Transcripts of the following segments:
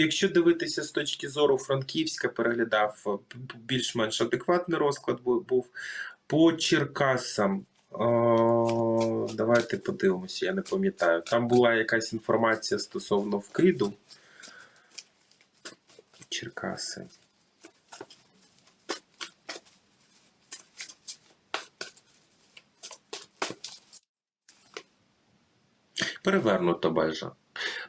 якщо дивитися з точки зору Франківська, переглядав е, більш-менш адекватний розклад був. По Черкасам. О, давайте подивимося, я не пам'ятаю. Там була якась інформація стосовно вкиду. Черкаси. Перевернута вежа.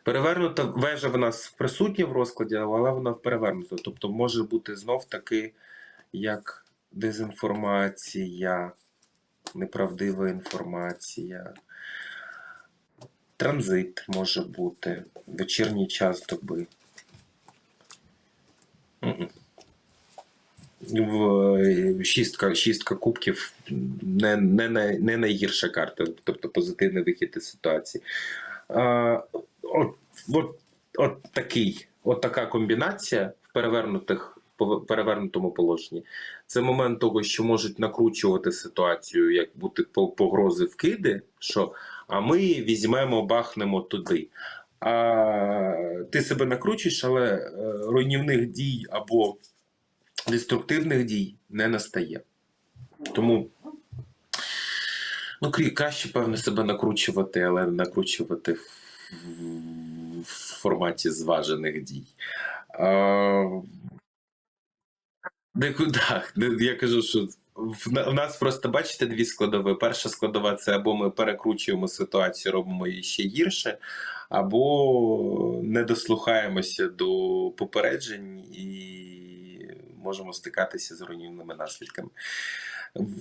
Перевернута вежа в нас присутня в розкладі, але вона перевернута. Тобто може бути знов таки як дезінформація, неправдива інформація. Транзит може бути, вечірній час доби. Шістка, шістка кубків не, не, не найгірша карта, тобто позитивний вихід із ситуації. От, от, от, такий, от така комбінація в перевернутих перевернутому положенні. Це момент того, що можуть накручувати ситуацію, як бути погрози вкиди, що а ми візьмемо, бахнемо туди. А ти себе накручуєш, але е, руйнівних дій або деструктивних дій не настає. Тому ну, краще, певно, себе накручувати, але накручувати в, в форматі зважених дій. А, де- так, я кажу, що в нас просто бачите дві складові. Перша складова це або ми перекручуємо ситуацію, робимо її ще гірше, або не дослухаємося до попереджень і можемо стикатися з руйнівними наслідками.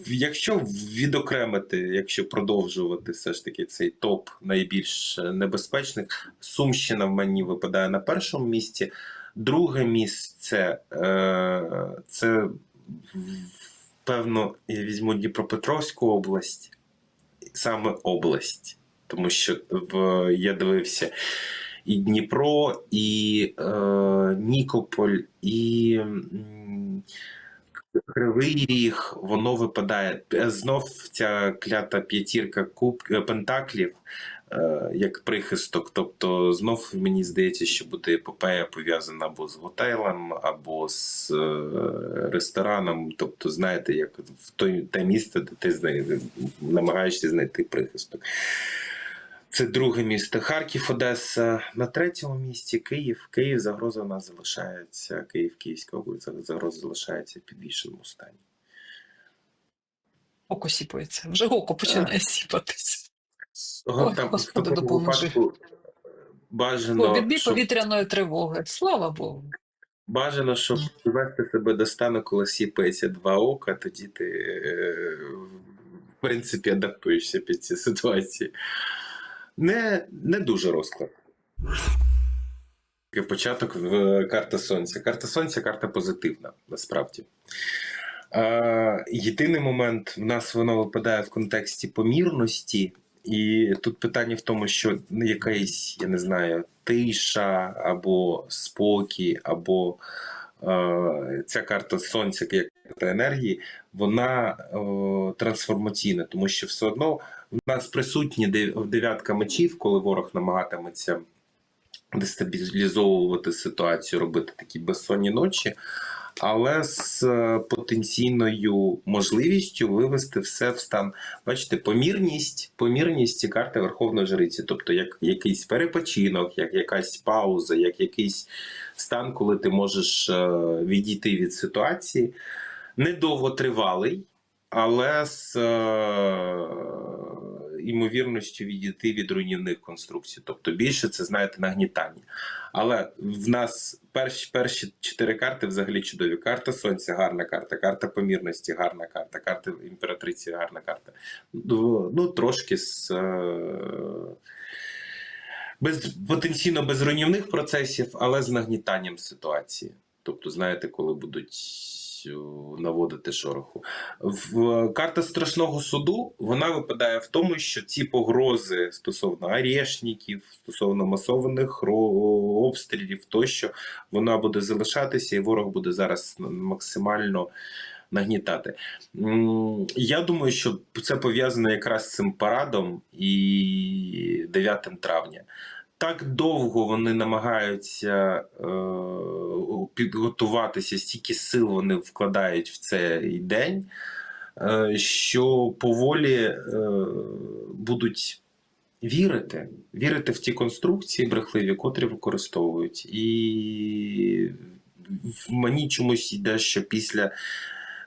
Якщо відокремити, якщо продовжувати все ж таки цей топ найбільш небезпечних, Сумщина в мені випадає на першому місці. Друге місце е, це певно, я візьму Дніпропетровську область, саме область. Тому що я дивився і Дніпро, і е, Нікополь, і Кривий Ріг, воно випадає. Знов ця клята п'ятірка куб е, пентаклів е, як прихисток. Тобто, знов мені здається, що буде епопея пов'язана або з готелем, або з е, рестораном. Тобто, знаєте, як в той те місце, де ти намагаєшся знайти прихисток. Це друге місто. Харків, Одеса. На третьому місці Київ. Київ загроза у нас залишається. Київ, Київська область загроза залишається в підвішеному стані. Око сіпається. Вже око починає сіпатися. Там, Господи, допоможи. Бажано, О, відбій щоб, повітряної тривоги. Слава Богу. бажано, щоб привести себе до стану, коли сіпається два ока, тоді ти е, в принципі адаптуєшся під ці ситуації. Не, не дуже розклад. Початок в карта Сонця. Карта Сонця карта позитивна, насправді. Е, єдиний момент в нас воно випадає в контексті помірності, і тут питання в тому, що якась, я не знаю, тиша або спокій, або е, ця карта сонця, як карта енергії, вона е, трансформаційна, тому що все одно в нас присутні дев- дев'ятка мечів, коли ворог намагатиметься дестабілізовувати ситуацію, робити такі безсонні ночі, але з е, потенційною можливістю вивести все в стан. Бачите, помірність, помірність і карти Верховної Жриці, тобто як якийсь перепочинок, як якась пауза, як якийсь стан, коли ти можеш е, відійти від ситуації. Недовготривалий, але з е, ймовірністю відійти від руйнівних конструкцій. Тобто більше це, знаєте, нагнітання. Але в нас перші, перші чотири карти взагалі чудові. Карта Сонця гарна карта, карта помірності гарна карта, карта імператриці гарна карта. Ну, ну, трошки з. е, Без потенційно без руйнівних процесів, але з нагнітанням ситуації. Тобто, знаєте, коли будуть о, наводити шороху. В карта страшного суду вона випадає в тому, що ці погрози стосовно арешників, стосовно масованих обстрілів, тощо вона буде залишатися, і ворог буде зараз максимально нагнітати. Я думаю, що це пов'язано якраз з цим парадом і 9 травня. Так довго вони намагаються е, підготуватися, стільки сил вони вкладають в цей день, е, що поволі е, будуть вірити, вірити в ті конструкції брехливі, котрі використовують. І в мені чомусь йде, що після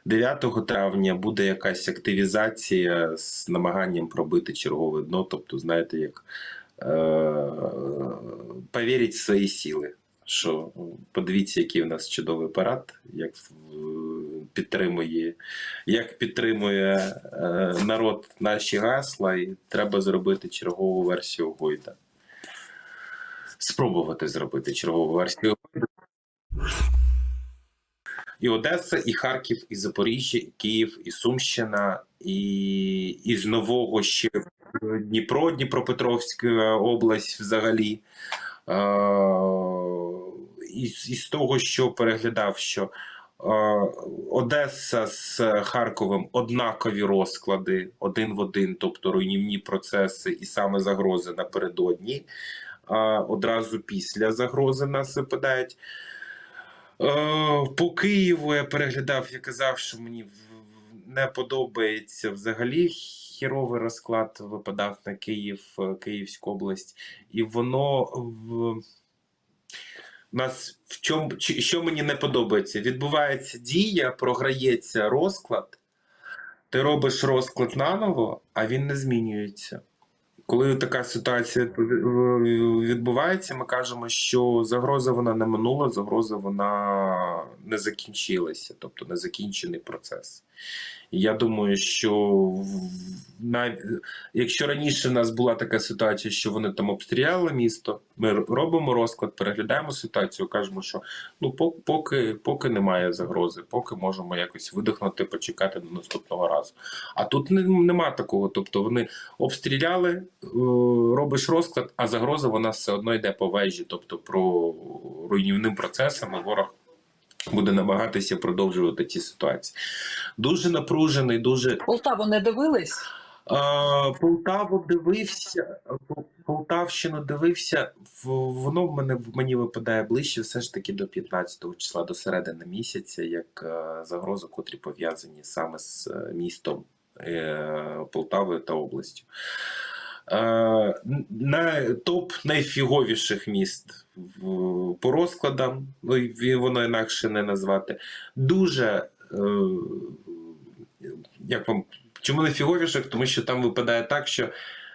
9 травня буде якась активізація з намаганням пробити чергове дно. Тобто, знаєте, як е, в свої сили. Що подивіться, який у нас чудовий парад, як підтримує, як підтримує е, народ наші гасла, і треба зробити чергову версію Гойда. Спробувати зробити чергову версію Гойда. І Одеса, і Харків, і Запоріжжя, і Київ, і Сумщина, і, і з нового ще Дніпро, Дніпропетровська область взагалі. Із, із того, що переглядав, що Одеса з Харковом однакові розклади один в один, тобто руйнівні процеси і саме загрози напередодні. Одразу після загрози нас западають. Е, По Києву я переглядав, я казав, що мені не подобається взагалі хіровий розклад випадав на Київ, е, Київську область, і воно в нас в чому що мені не подобається? Відбувається дія, програється розклад, ти робиш розклад наново, а він не змінюється. Коли така ситуація відбувається, ми кажемо, що загроза вона не минула, загроза вона не закінчилася, тобто не закінчений процес. Я думаю, що в- нав... якщо раніше в нас була така ситуація, що вони там обстріляли місто, ми робимо розклад, переглядаємо ситуацію, кажемо, що ну по- поки, поки немає загрози, поки можемо якось видихнути, почекати до наступного разу. А тут не, нема такого. Тобто вони обстріляли, е, робиш розклад, а загроза вона все одно йде по вежі, тобто про руйнівним процесами ворог буде намагатися продовжувати ці ситуації. Дуже напружений, дуже Полтаву не дивились? Полтаву дивився, Полтавщину дивився. Воно в мене мені випадає ближче, все ж таки до 15 числа, до середини місяця, як е, загрози, котрі пов'язані саме з е, містом е, Полтавою та областю. На топ найфіговіших міст по розкладам, ну воно інакше не назвати. Дуже як вам чому не фіговіших? Тому що там випадає так, що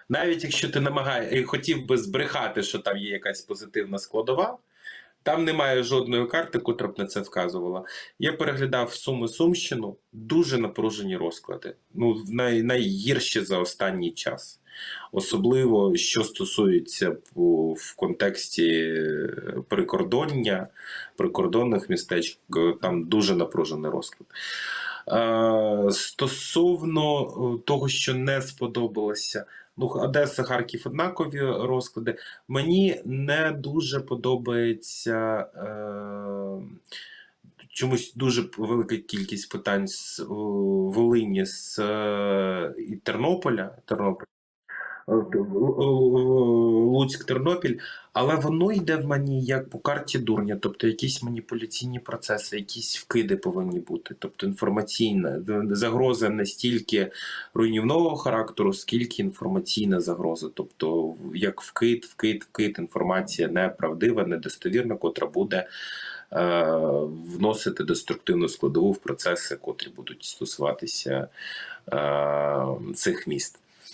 навіть якщо ти намагаєш і хотів би збрехати, що там є якась позитивна складова, там немає жодної карти, котра б на це вказувала. Я переглядав Суми Сумщину, дуже напружені розклади. Ну, най, найгірші за останній час. Особливо, що стосується в контексті е, прикордоння, прикордонних містечок, е, там дуже напружений розклад. Е, Стосовно е, того, що не сподобалося, ну, Одеса, Харків однакові розклади. Мені не дуже подобається. Е, Чомусь дуже велика кількість питань з Волині з і Тернополя. Тернополь. Е, Луцьк, Тернопіль, але воно йде в мені як по карті дурня, тобто якісь маніпуляційні процеси, якісь вкиди повинні бути. Тобто інформаційна загроза не стільки руйнівного характеру, скільки інформаційна загроза. Тобто, як вкид, вкид, вкид, інформація неправдива, недостовірна, котра буде е, вносити деструктивну складову в процеси, котрі будуть стосуватися е, цих міст.